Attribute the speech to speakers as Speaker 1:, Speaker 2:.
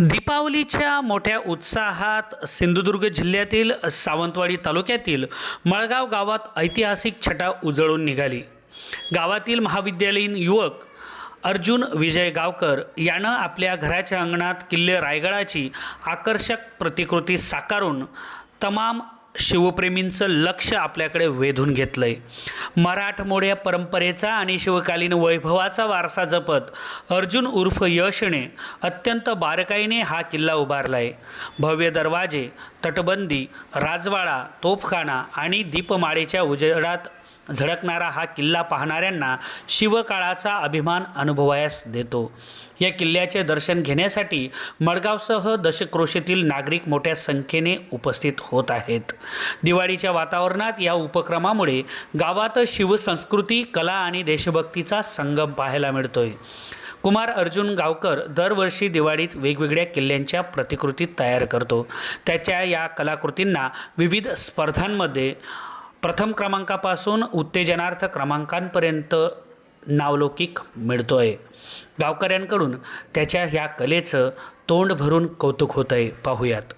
Speaker 1: दीपावलीच्या मोठ्या उत्साहात सिंधुदुर्ग जिल्ह्यातील सावंतवाडी तालुक्यातील मळगाव गावात ऐतिहासिक छटा उजळून निघाली. गावातील महाविद्यालयीन युवक अर्जुन विजय गावकर यानं आपल्या घराच्या अंगणात किल्ले रायगडाची आकर्षक प्रतिकृती साकारून तमाम शिवप्रेमींचं लक्ष आपल्याकडे वेधून घेतलं आहे मराठमोड्या परंपरेचा आणि शिवकालीन वैभवाचा वारसा जपत अर्जुन उर्फ यशने अत्यंत बारकाईने हा किल्ला उभारला आहे भव्य दरवाजे तटबंदी राजवाडा तोफखाना आणि दीपमाळेच्या उजेडात झळकणारा हा किल्ला पाहणाऱ्यांना शिवकाळाचा अभिमान अनुभवायास देतो. या किल्ल्याचे दर्शन घेण्यासाठी मडगावसह दशक्रोशीतील नागरिक मोठ्या संख्येने उपस्थित होत आहेत. दिवाळीच्या वातावरणात या उपक्रमामुळे गावात शिवसंस्कृती कला आणि देशभक्तीचा संगम पाहायला मिळतोय. कुमार अर्जुन गावकर दरवर्षी दिवाळीत वेगवेगळ्या किल्ल्यांच्या प्रतिकृती तयार करतो. त्याच्या या कलाकृतींना विविध स्पर्धांमध्ये प्रथम क्रमांकापासून उत्तेजनार्थ क्रमांकांपर्यंत नावलौकिक मिळतो आहे गावकऱ्यांकडून त्याच्या ह्या कलेचं तोंड भरून कौतुक होतं आहे पाहूयात.